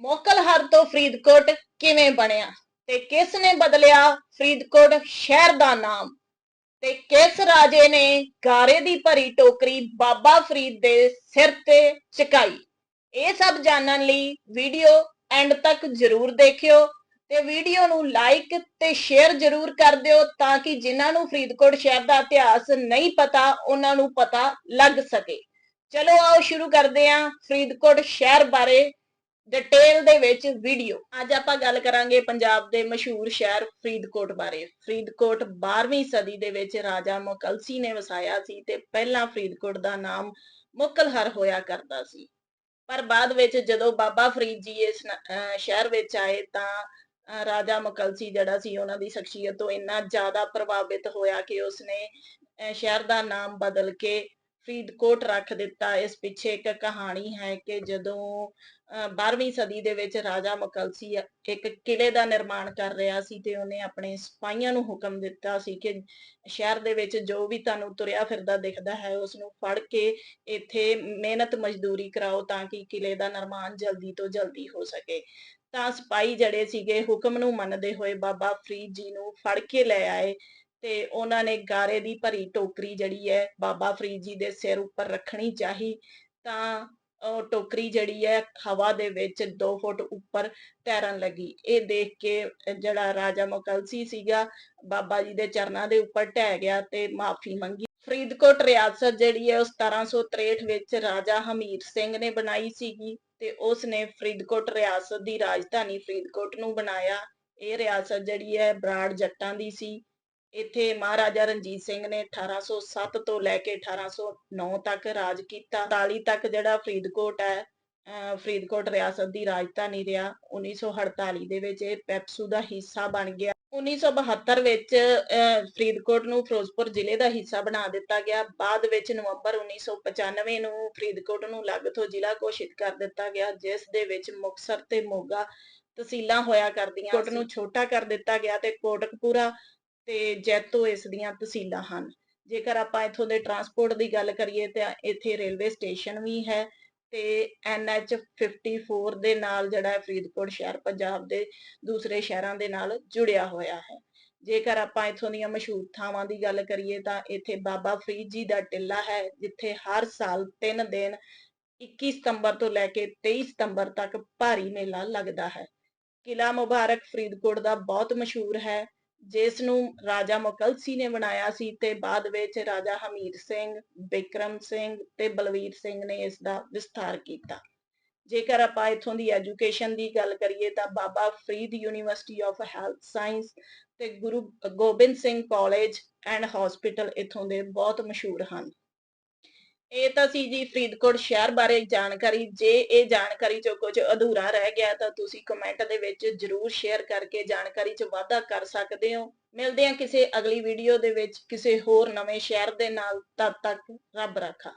ਮੋਕਲਹਰ ਤੋਂ ਫਰੀਦਕੋਟ ਕਿਵੇਂ ਬਣਿਆ? ਤੇ ਕਿਸ ਨੇ ਬਦਲਿਆ ਫਰੀਦਕੋਟ ਸ਼ਹਿਰ ਦਾ ਨਾਮ? ਤੇ ਕਿਸ ਰਾਜੇ ਨੇ ਗਾਰੇ ਦੀ ਭਰੀ ਟੋਕਰੀ ਬਾਬਾ ਫਰੀਦ ਦੇ ਸਿਰ ਤੇ ਚਕਾਈ? ਇਹ ਸਭ ਜਾਣਨ ਲਈ ਵੀਡੀਓ ਐਂਡ ਤੱਕ ਜ਼ਰੂਰ ਦੇਖਿਓ ਤੇ ਵੀਡੀਓ ਨੂੰ ਲਾਈਕ ਤੇ ਸ਼ੇਅਰ ਜ਼ਰੂਰ ਕਰ ਦਿਓ ਤਾਂ ਕਿ ਜਿਨ੍ਹਾਂ ਨੂੰ ਫਰੀਦਕੋਟ ਸ਼ਹਿਰ ਦਾ ਇਤਿਹਾਸ ਨਹੀਂ ਪਤਾ, ਉਹਨਾਂ ਨੂੰ ਪਤਾ ਲੱਗ ਸਕੇ। ਚਲੋ ਆਓ ਸ਼ੁਰੂ ਕਰਦੇ ਹਾਂ ਫਰੀਦਕੋਟ ਸ਼ਹਿਰ ਬਾਰੇ ਡਿਟੇਲ ਦੇ ਵਿੱਚ ਵੀਡੀਓ ਅੱਜ ਆਪਾਂ ਗੱਲ ਕਰਾਂਗੇ ਪੰਜਾਬ ਦੇ ਮਸ਼ਹੂਰ ਸ਼ਹਿਰ ਫਰੀਦਕੋਟ ਬਾਰੇ। ਫਰੀਦਕੋਟ 12ਵੀਂ ਸਦੀ ਦੇ ਵਿੱਚ ਰਾਜਾ ਮੁਕਲਸੀ ਨੇ ਵਸਾਇਆ ਸੀ ਤੇ ਪਹਿਲਾਂ ਫਰੀਦਕੋਟ ਦਾ ਨਾਮ ਮੁਕਲਹਰ ਹੋਇਆ ਕਰਦਾ ਸੀ। ਪਰ ਬਾਅਦ ਵਿੱਚ ਜਦੋਂ ਬਾਬਾ ਫਰੀਦ ਜੀ ਇਸ ਸ਼ਹਿਰ ਵਿੱਚ ਆਏ ਤਾਂ ਰਾਜਾ ਮੁਕਲਸੀ ਜਿਹੜਾ ਸੀ ਉਹਨਾਂ ਦੀ ਸ਼ਖਸੀਅਤ ਤੋਂ ਇੰਨਾ ਜ਼ਿਆਦਾ ਪ੍ਰਭਾਵਿਤ ਹੋਇਆ ਕਿ ਉਸਨੇ ਸ਼ਹਿਰ ਦਾ ਨਾਮ ਬਦਲ ਕੇ ਫਰੀਦਕੋਟ ਰੱਖ ਦਿੱਤਾ। ਇਸ ਪਿੱਛੇ ਇੱਕ ਕਹਾਣੀ ਹੈ ਕਿ ਜਦੋਂ, ਅਹ 12ਵੀਂ ਸਦੀ ਦੇ ਵਿੱਚ ਰਾਜਾ ਮੁਕਲਸੀ ਇੱਕ ਕਿਲੇ ਦਾ ਨਿਰਮਾਣ ਕਰ ਰਿਹਾ ਸੀ ਤੇ ਉਹਨੇ ਆਪਣੇ ਸਿਪਾਹੀਆਂ ਨੂੰ ਹੁਕਮ ਦਿੱਤਾ ਸੀ ਕਿ ਸ਼ਹਿਰ ਦੇ ਵਿੱਚ ਜੋ ਵੀ ਤੁਹਾਨੂੰ ਤੁਰਿਆ ਫਿਰਦਾ ਦਿਖਦਾ ਹੈ ਉਸ ਨੂੰ ਫੜ ਕੇ ਇੱਥੇ ਮਿਹਨਤ ਮਜ਼ਦੂਰੀ ਕਰਾਓ ਤਾਂ ਕਿ ਕਿਲੇ ਦਾ ਨਿਰਮਾਣ ਜਲਦੀ ਤੋਂ ਜਲਦੀ ਹੋ ਸਕੇ। ਤਾਂ ਸਿਪਾਹੀ ਜਿਹੜੇ ਸੀਗੇ, ਹੁਕਮ ਨੂੰ ਮੰਨਦੇ ਹੋਏ ਬਾਬਾ ਫਰੀਦ ਜੀ ਨੂੰ ਫੜ ਕੇ ਲੈ ਆਏ। ਤੇ ਉਹਨਾਂ ਨੇ ਗਾਰੇ ਦੀ ਭਰੀ ਟੋਕਰੀ ਜਿਹੜੀ ਹੈ ਬਾਬਾ ਫਰੀਦ ਜੀ ਦੇ ਸਿਰ ਉੱਪਰ ਰੱਖਣੀ ਚਾਹੀ, ਤਾਂ ਉਹ ਟੋਕਰੀ ਜਿਹੜੀ ਹੈ ਹਵਾ ਦੇ ਵਿੱਚ 2 ਫੁੱਟ ਉੱਪਰ ਤੈਰਨ ਲੱਗੀ। ਇਹ ਦੇਖ ਕੇ ਜਿਹੜਾ ਰਾਜਾ ਮੁਕਲਸੀ ਸੀਗਾ, ਬਾਬਾ ਜੀ ਦੇ ਚਰਨਾਂ ਦੇ ਉੱਪਰ ਢਹਿ ਗਿਆ ਤੇ ਮਾਫੀ ਮੰਗੀ। ਫਰੀਦਕੋਟ ਰਿਆਸਤ ਜਿਹੜੀ ਹੈ ਉਹ 1763 ਵਿੱਚ ਰਾਜਾ ਹਮੀਰ ਸਿੰਘ ਨੇ ਬਣਾਈ ਸੀਗੀ ਤੇ ਉਸ ਨੇ ਫਰੀਦਕੋਟ ਰਿਆਸਤ ਦੀ ਰਾਜਧਾਨੀ ਫਰੀਦਕੋਟ ਨੂੰ ਬਣਾਇਆ। ਇਹ ਰਿਆਸਤ ਜਿਹੜੀ ਹੈ ਬਰਾੜ ਜੱਟਾਂ ਦੀ ਸੀ। ਇੱਥੇ ਮਹਾਰਾਜਾ ਰਣਜੀਤ ਸਿੰਘ ਨੇ 1807 ਤੋਂ ਲੈ ਕੇ 1809 ਤੱਕ ਰਾਜ ਕੀਤਾ। 40 ਤੱਕ ਜਿਹੜਾ ਫਰੀਦਕੋਟ ਹੈ ਫਰੀਦਕੋਟ ਰਿਆਸਤ ਦੀ ਰਾਜਧਾਨੀ ਰਿਹਾ। 1948 ਦੇ ਵਿੱਚ ਇਹ ਪੈਪਸੂ ਦਾ ਹਿੱਸਾ ਬਣ ਗਿਆ। 1972 ਵਿੱਚ ਫਰੀਦਕੋਟ ਨੂੰ ਫਿਰੋਜ਼ਪੁਰ ਜ਼ਿਲ੍ਹੇ ਦਾ ਹਿੱਸਾ ਬਣਾ ਦਿੱਤਾ ਗਿਆ। ਬਾਅਦ ਵਿੱਚ ਨਵੰਬਰ 1995 ਨੂੰ ਫਰੀਦਕੋਟ ਨੂੰ ਅਲੱਗ ਤੋਂ ਜ਼ਿਲ੍ਹਾ ਘੋਸ਼ਿਤ ਕਰ ਦਿੱਤਾ ਗਿਆ, ਜਿਸ ਦੇ ਵਿੱਚ ਮੁਕਤਸਰ ਤੇ ਮੋਗਾ ਤਹਿਸੀਲਾਂ ਹੋਇਆ ਕਰਦੀਆਂ। ਕੋਟ ਨੂੰ ਛੋਟਾ ਕਰ ਦਿੱਤਾ ਗਿਆ ਤੇ ਕੋਟਕਪੂਰਾ ਤੇ ਜੈਤੋ ਇਸ ਦੀਆਂ ਤਹਿਸੀਲਾਂ ਹਨ। ਜੇਕਰ ਆਪਾਂ ਇਥੋਂ ਦੇ ਟਰਾਂਸਪੋਰਟ ਦੀ ਗੱਲ ਕਰੀਏ ਤਾਂ ਇੱਥੇ ਰੇਲਵੇ ਸਟੇਸ਼ਨ ਵੀ ਹੈ ਤੇ NH 54 ਦੇ ਨਾਲ ਜਿਹੜਾ ਫਰੀਦਕੋਟ ਸ਼ਹਿਰ, ਪੰਜਾਬ ਦੇ ਦੂਸਰੇ ਸ਼ਹਿਰਾਂ ਦੇ ਨਾਲ ਜੁੜਿਆ ਹੋਇਆ ਹੈ। ਜੇਕਰ ਆਪਾਂ ਇਥੋਂ ਦੀਆਂ ਮਸ਼ਹੂਰ ਥਾਵਾਂ ਦੀ ਗੱਲ ਕਰੀਏ ਤਾਂ ਇੱਥੇ ਬਾਬਾ ਫਰੀਦ ਜੀ ਦਾ ਟਿੱਲਾ ਹੈ, ਜਿੱਥੇ ਹਰ ਸਾਲ 3 ਦਿਨ 21 ਸਤੰਬਰ ਤੋਂ ਲੈ ਕੇ 23 ਸਤੰਬਰ ਤੱਕ ਭਾਰੀ ਮੇਲਾ ਲੱਗਦਾ ਹੈ। ਕਿਲਾ ਮੁਬਾਰਕ ਫਰੀਦਕੋਟ ਦਾ ਬਹੁਤ ਮਸ਼ਹੂਰ ਹੈ। ਜਿਸ ਨੂੰ ਰਾਜਾ ਮੁਕਲਸੀ ਨੇ ਬਣਾਇਆ ਸੀ ਤੇ ਬਾਅਦ ਵਿੱਚ ਰਾਜਾ ਹਮੀਰ ਸਿੰਘ, ਬਿਕਰਮ ਸਿੰਘ ਤੇ ਬਲਵੀਰ ਸਿੰਘ ਨੇ ਇਸ ਦਾ ਵਿਸਥਾਰ ਕੀਤਾ। ਜੇਕਰ ਆਪਾਂ ਇਥੋਂ ਦੀ ਐਜੂਕੇਸ਼ਨ ਦੀ ਗੱਲ ਕਰੀਏ ਤਾਂ Baba Farid university of health science ਤੇ Guru Gobind Singh college and hospital ਇਥੋਂ ਦੇ ਬਹੁਤ ਮਸ਼ਹੂਰ ਹਨ। ਇਹ ਤਾਂ ਸੀ ਜੀ ਫਰੀਦਕੋਟ ਸ਼ਹਿਰ ਬਾਰੇ ਜਾਣਕਾਰੀ। ਜੇ ਇਹ ਜਾਣਕਾਰੀ ਚੋਂ ਕੁਝ ਅਧੂਰਾ ਰਹਿ ਗਿਆ ਤਾਂ ਤੁਸੀਂ ਕਮੈਂਟ ਦੇ ਵਿੱਚ ਜਰੂਰ ਸ਼ੇਅਰ ਕਰਕੇ ਜਾਣਕਾਰੀ 'ਚ ਵਾਧਾ ਕਰ ਸਕਦੇ ਹੋ। ਮਿਲਦੇ ਹਾਂ ਕਿਸੇ ਅਗਲੀ ਵੀਡੀਓ ਦੇ ਵਿੱਚ ਕਿਸੇ ਹੋਰ ਨਵੇਂ ਸ਼ਹਿਰ ਦੇ ਨਾਲ। ਤਦ ਤੱਕ ਰੱਬ ਰਾਖਾ।